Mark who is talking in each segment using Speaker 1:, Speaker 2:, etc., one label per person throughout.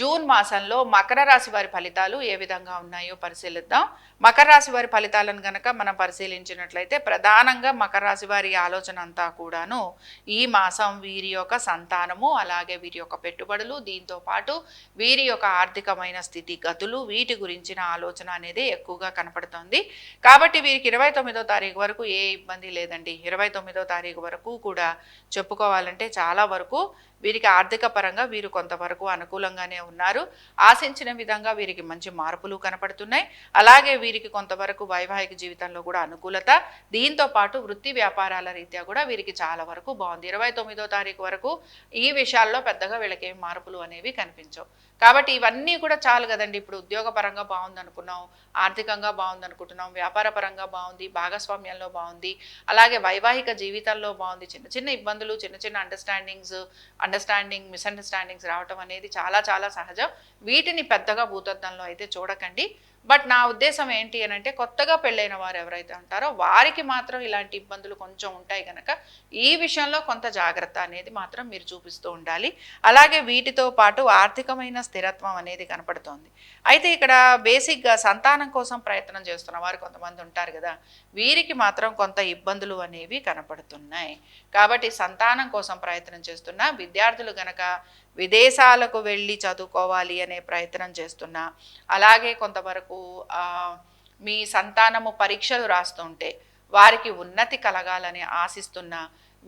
Speaker 1: June మాసంలో మకర రాశి వారి ఫలితాలు ఏ విధంగా ఉన్నాయో పరిశీలిద్దాం. మకర రాశి వారి ఫలితాలను గనక మనం పరిశీలించినట్లయితే ప్రధానంగా మకర రాశి వారి ఆలోచన అంతా కూడాను ఈ మాసం వీరి యొక్క సంతానము అలాగే వీరి యొక్క పెట్టుబడులు దీంతో పాటు వీరి యొక్క ఆర్థికమైన స్థితి గతులు వీటి గురించిన ఆలోచన అనేది ఎక్కువగా కనపడుతోంది. కాబట్టి వీరికి ఇరవై తొమ్మిదో తారీఖు వరకు ఏ ఇబ్బంది లేదండి. ఇరవై తొమ్మిదో తారీఖు వరకు కూడా చెప్పుకోవాలంటే చాలా వరకు వీరికి ఆర్థిక పరంగా వీరు కొంతవరకు అనుకూలంగానే ఉన్నారు. ఆశించిన విధంగా వీరికి మంచి మార్పులు కనపడుతున్నాయి. అలాగే వీరికి కొంతవరకు వైవాహిక జీవితంలో కూడా అనుకూలత దీంతో పాటు వృత్తి వ్యాపారాల రీత్యా కూడా వీరికి చాలా వరకు బాగుంది. ఇరవై తొమ్మిదో తారీఖు వరకు ఈ విషయాల్లో పెద్దగా వీళ్ళకి ఏం మార్పులు అనేవి కనిపించవు. కాబట్టి ఇవన్నీ కూడా చాలు కదండి. ఇప్పుడు ఉద్యోగపరంగా బాగుందనుకున్నాం ఆర్థికంగా బాగుంది అనుకుంటున్నాం వ్యాపార పరంగా బాగుంది భాగస్వామ్యంలో బాగుంది అలాగే వైవాహిక జీవితంలో బాగుంది. చిన్న చిన్న ఇబ్బందులు చిన్న చిన్న అండర్స్టాండింగ్స్ అండర్స్టాండింగ్ మిస్అండర్స్టాండింగ్స్ రావటం అనేది చాలా చాలా సహజం. వీటిని పెద్దగా భూతద్దంలో అయితే చూడకండి. బట్ నా ఉద్దేశం ఏంటి అని అంటే కొత్తగా పెళ్ళైన వారు ఎవరైతే ఉంటారో వారికి మాత్రం ఇలాంటి ఇబ్బందులు కొంచెం ఉంటాయి కనుక ఈ విషయంలో కొంత జాగ్రత్త అనేది మాత్రం మీరు చూపిస్తూ ఉండాలి. అలాగే వీటితో పాటు ఆర్థికమైన స్థిరత్వం అనేది కనపడుతోంది. అయితే ఇక్కడ బేసిక్గా సంతానం కోసం ప్రయత్నం చేస్తున్న వారు కొంతమంది ఉంటారు కదా వీరికి మాత్రం కొంత ఇబ్బందులు అనేవి కనపడుతున్నాయి. కాబట్టి సంతానం కోసం ప్రయత్నం చేస్తున్న విద్యార్థులు గనక విదేశాలకు వెళ్ళి చదువుకోవాలి అనే ప్రయత్నం చేస్తున్నా అలాగే కొంతవరకు ఆ, మీ సంతానము పరీక్షలు రాస్తుంటే వారికి ఉన్నతి కలగాలని ఆశిస్తున్న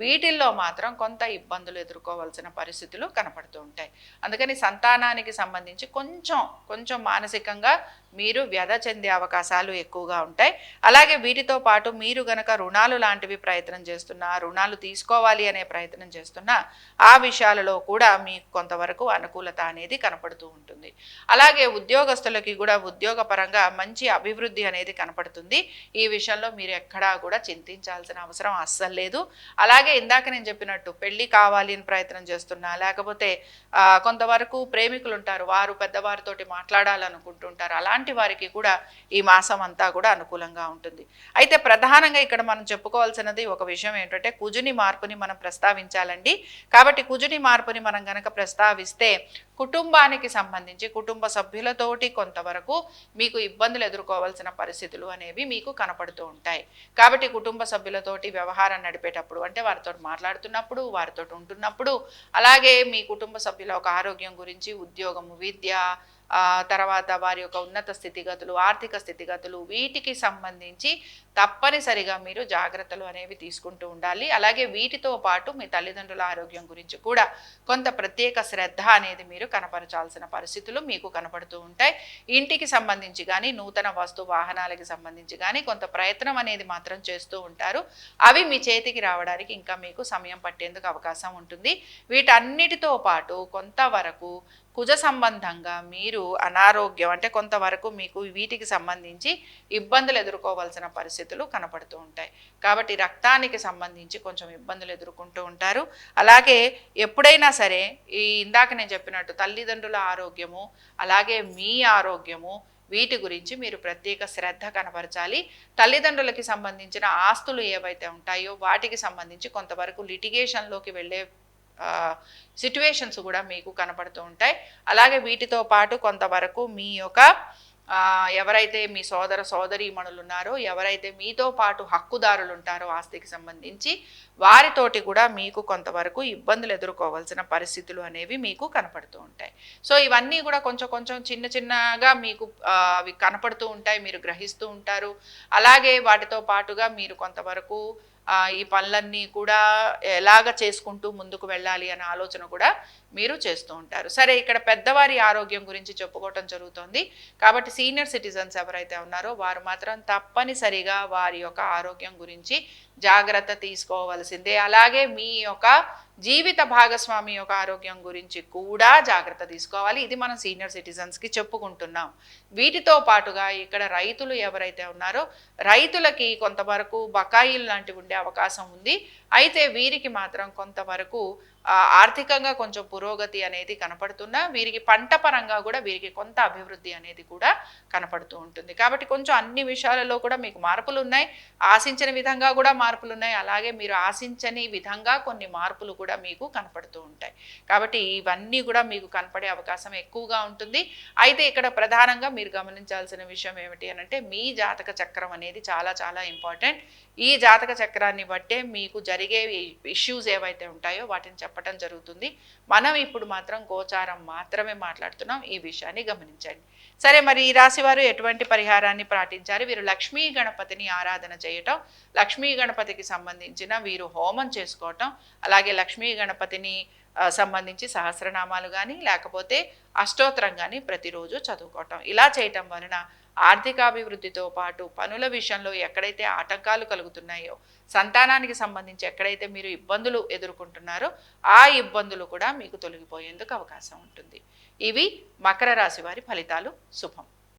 Speaker 1: వీటిల్లో మాత్రం కొంత ఇబ్బందులు ఎదుర్కోవాల్సిన పరిస్థితులు కనపడుతూ ఉంటాయి. అందుకని సంతానానికి సంబంధించి కొంచెం కొంచెం మానసికంగా మీరు వ్యధ చెందే అవకాశాలు ఎక్కువగా ఉంటాయి. అలాగే వీటితో పాటు మీరు గనక రుణాలు లాంటివి ప్రయత్నం చేస్తున్నా రుణాలు తీసుకోవాలి అనే ప్రయత్నం చేస్తున్నా ఆ విషయాలలో కూడా మీకు కొంతవరకు అనుకూలత అనేది కనపడుతూ ఉంటుంది. అలాగే ఉద్యోగస్తులకి కూడా ఉద్యోగపరంగా మంచి అభివృద్ధి అనేది కనపడుతుంది. ఈ విషయంలో మీరు ఎక్కడా కూడా చింతించాల్సిన అవసరం అస్సలు లేదు. అలాగే ఇందాక నేను చెప్పినట్టు పెళ్ళి కావాలి అని ప్రయత్నం చేస్తున్నా లేకపోతే కొంతవరకు ప్రేమికులు ఉంటారు వారు పెద్దవారితోటి మాట్లాడాలనుకుంటుంటారు అలాంటి వారికి కూడా ఈ మాసం అంతా కూడా అనుకూలంగా ఉంటుంది. అయితే ప్రధానంగా ఇక్కడ మనం చెప్పుకోవాల్సినది ఒక విషయం ఏంటంటే కుజుని మార్పుని మనం ప్రస్తావించాలండి. కాబట్టి కుజుని మార్పుని మనం గనక ప్రస్తావిస్తే కుటుంబానికి సంబంధించి కుటుంబ సభ్యులతోటి కొంతవరకు మీకు ఇబ్బందులు ఎదుర్కోవాల్సిన పరిస్థితులు అనేవి మీకు కనపడుతూ ఉంటాయి. కాబట్టి కుటుంబ సభ్యులతోటి వ్యవహారం నడిపేటప్పుడు అంటే వారితో మాట్లాడుతున్నప్పుడు వారితో ఉంటున్నప్పుడు అలాగే మీ కుటుంబ సభ్యుల ఒక ఆరోగ్యం గురించి ఉద్యోగము విద్య తర్వాత వారి యొక్క ఉన్నత స్థితిగతులు ఆర్థిక స్థితిగతులు వీటికి సంబంధించి తప్పనిసరిగా మీరు జాగ్రత్తలు అనేవి తీసుకుంటూ ఉండాలి. అలాగే వీటితో పాటు మీ తల్లిదండ్రుల ఆరోగ్యం గురించి కూడా కొంత ప్రత్యేక శ్రద్ధ అనేది మీరు కనపరచాల్సిన పరిస్థితులు మీకు కనపడుతూ ఉంటాయి. ఇంటికి సంబంధించి కానీ నూతన వస్తు వాహనాలకి సంబంధించి కానీ కొంత ప్రయత్నం అనేది మాత్రం చేస్తూ ఉంటారు. అవి మీ చేతికి రావడానికి ఇంకా మీకు సమయం పట్టేందుకు అవకాశం ఉంటుంది. వీటన్నిటితో పాటు కొంతవరకు కుజ సంబంధంగా మీరు అనారోగ్యం అంటే కొంతవరకు మీకు వీటికి సంబంధించి ఇబ్బందులు ఎదుర్కోవాల్సిన పరిస్థితులు కనపడుతూ ఉంటాయి. కాబట్టి రక్తానికి సంబంధించి కొంచెం ఇబ్బందులు ఎదుర్కొంటూ ఉంటారు. అలాగే ఎప్పుడైనా సరే ఈ ఇందాక నేను చెప్పినట్టు తల్లిదండ్రుల ఆరోగ్యము అలాగే మీ ఆరోగ్యము వీటి గురించి మీరు ప్రత్యేక శ్రద్ధ కనపరచాలి. తల్లిదండ్రులకి సంబంధించిన ఆస్తులు ఏవైతే ఉంటాయో వాటికి సంబంధించి కొంతవరకు లిటిగేషన్లోకి వెళ్ళే సిట్యువేషన్స్ కూడా మీకు కనపడుతూ ఉంటాయి. అలాగే వీటితో పాటు కొంతవరకు మీ యొక్క ఎవరైతే మీ సోదర సోదరీమణులు ఉన్నారో ఎవరైతే మీతో పాటు హక్కుదారులు ఉంటారో ఆస్తికి సంబంధించి వారితోటి కూడా మీకు కొంతవరకు ఇబ్బందులు ఎదుర్కోవాల్సిన పరిస్థితులు అనేవి మీకు కనపడుతూ ఉంటాయి. సో ఇవన్నీ కూడా కొంచెం కొంచెం చిన్న చిన్నగా మీకు అవి కనపడుతూ ఉంటాయి మీరు గ్రహిస్తూ ఉంటారు. అలాగే వాటితో పాటుగా మీరు కొంతవరకు ఈ పనులన్నీ కూడా ఎలాగ చేసుకుంటూ ముందుకు వెళ్ళాలి అనే ఆలోచన కూడా మీరు చేస్తూ ఉంటారు. సరే ఇక్కడ పెద్దవారి ఆరోగ్యం గురించి చెప్పుకోవటం జరుగుతుంది. కాబట్టి సీనియర్ సిటిజన్స్ ఎవరైతే ఉన్నారో వారు మాత్రం తప్పనిసరిగా వారి యొక్క ఆరోగ్యం గురించి జాగ్రత్త తీసుకోవాల్సిందే. అలాగే మీ యొక్క జీవిత భాగస్వామి యొక్క ఆరోగ్యం గురించి కూడా జాగ్రత్త తీసుకోవాలి. ఇది మనం సీనియర్ సిటిజన్స్కి చెప్పుకుంటున్నాం. వీటితో పాటుగా ఇక్కడ రైతులు ఎవరైతే ఉన్నారో రైతులకి కొంతవరకు బకాయిలు లాంటివి ఉండే అవకాశం ఉంది. అయితే వీరికి మాత్రం కొంతవరకు ఆర్థికంగా కొంచెం పురోగతి అనేది కనపడుతున్నా వీరికి పంట పరంగా కూడా వీరికి కొంత అభివృద్ధి అనేది కూడా కనపడుతూ ఉంటుంది. కాబట్టి కొంచెం అన్ని విషయాలలో కూడా మీకు మార్పులు ఉన్నాయి ఆశించిన విధంగా కూడా మార్పులు ఉన్నాయి అలాగే మీరు ఆశించని విధంగా కొన్ని మార్పులు కూడా మీకు కనపడుతూ ఉంటాయి. కాబట్టి ఇవన్నీ కూడా మీకు కనపడే అవకాశం ఎక్కువగా ఉంటుంది. అయితే ఇక్కడ ప్రధానంగా మీరు గమనించాల్సిన విషయం ఏమిటి అని అంటే మీ జాతక చక్రం అనేది చాలా చాలా ఇంపార్టెంట్. ఈ జాతక చక్రాన్ని బట్టే మీకు జరిగే ఇష్యూస్ ఏవైతే ఉంటాయో వాటిని చెప్పడం జరుగుతుంది. మనం ఇప్పుడు మాత్రం గోచారం మాత్రమే మాట్లాడుతున్నాం. ఈ విషయాన్ని గమనించండి. సరే మరి ఈ రాశి వారు ఎటువంటి పరిహారాన్ని పాటించారు? వీరు లక్ష్మీ గణపతిని ఆరాధన చేయటం లక్ష్మీ గణపతికి సంబంధించిన వీరు హోమం చేసుకోవటం అలాగే లక్ష్మీ గణపతిని సంబంధించి సహస్రనామాలు కానీ లేకపోతే అష్టోత్తరం కానీ ప్రతిరోజు చదువుకోవటం. ఇలా చేయటం వలన ఆర్థికాభివృద్ధితో పాటు పనుల విషయంలో ఎక్కడైతే ఆటంకాలు కలుగుతున్నాయో సంతానానికి సంబంధించి ఎక్కడైతే మీరు ఇబ్బందులు ఎదుర్కొంటున్నారో ఆ ఇబ్బందులు కూడా మీకు తొలగిపోయేందుకు అవకాశం ఉంటుంది. ఇవి మకర రాశి వారి ఫలితాలు. శుభం.